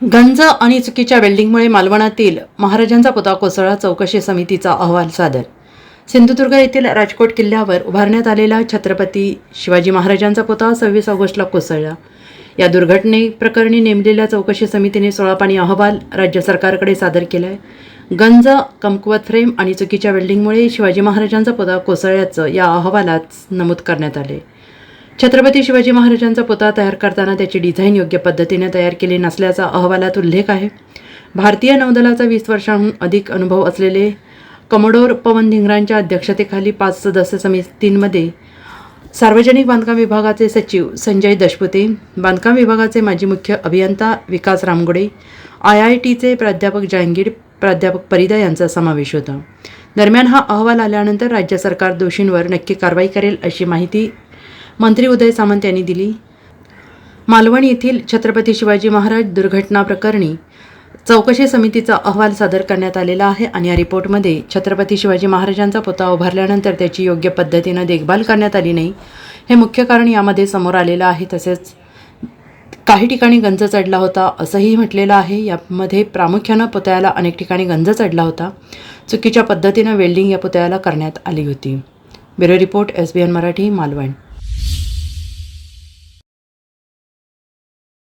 गंज आणि चुकीच्या वेल्डिंगमुळे मालवणातील महाराजांचा पुतळा कोसळा चौकशी समितीचा अहवाल सादर. सिंधुदुर्ग येथील राजकोट किल्ल्यावर उभारण्यात आलेला छत्रपती शिवाजी महाराजांचा पुतळा सव्वीस ऑगस्टला कोसळला. या दुर्घटनेप्रकरणी नेमलेल्या चौकशी समितीने सोळा पाणी अहवाल राज्य सरकारकडे सादर केला आहे गंज कमकुवत फ्रेम आणि चुकीच्या वेल्डिंगमुळे शिवाजी महाराजांचा पुतळा कोसळल्याचं या अहवालात नमूद करण्यात आले छत्रपती शिवाजी महाराजांचा पुतळा तयार करताना त्याची डिझाईन योग्य पद्धतीने तयार केली नसल्याचा अहवालात उल्लेख आहे. भारतीय नौदलाचा वीस वर्षांहून अधिक अनुभव असलेले कमोडोर पवन धिंगरांच्या अध्यक्षतेखाली पाच सदस्य समितींमध्ये सार्वजनिक बांधकाम विभागाचे सचिव संजय दशपुते बांधकाम विभागाचे माजी मुख्य अभियंता विकास रामगुडे आय आय टीचे प्राध्यापक जहांगीर प्राध्यापक परिदा यांचा समावेश होता. दरम्यान हा अहवाल आल्यानंतर राज्य सरकार दोषींवर नक्की कारवाई करेल अशी माहिती मंत्री उदय सामंत यांनी दिली. मालवण येथील छत्रपती शिवाजी महाराज दुर्घटना प्रकरणी चौकशी समितीचा अहवाल सादर करण्यात आलेला आहे आणि या रिपोर्टमध्ये छत्रपती शिवाजी महाराजांचा पुतळा उभारल्यानंतर त्याची योग्य पद्धतीनं देखभाल करण्यात आली नाही. हे मुख्य कारण यामध्ये समोर आलेलं आहे. तसेच काही ठिकाणी गंज चढला होता असंही म्हटलेलं आहे. यामध्ये प्रामुख्यानं पुतळ्याला अनेक ठिकाणी गंज चढला होता. चुकीच्या पद्धतीनं वेल्डिंग या पुतळ्याला करण्यात आली होती. Bureau report S B N Marathi Malvan.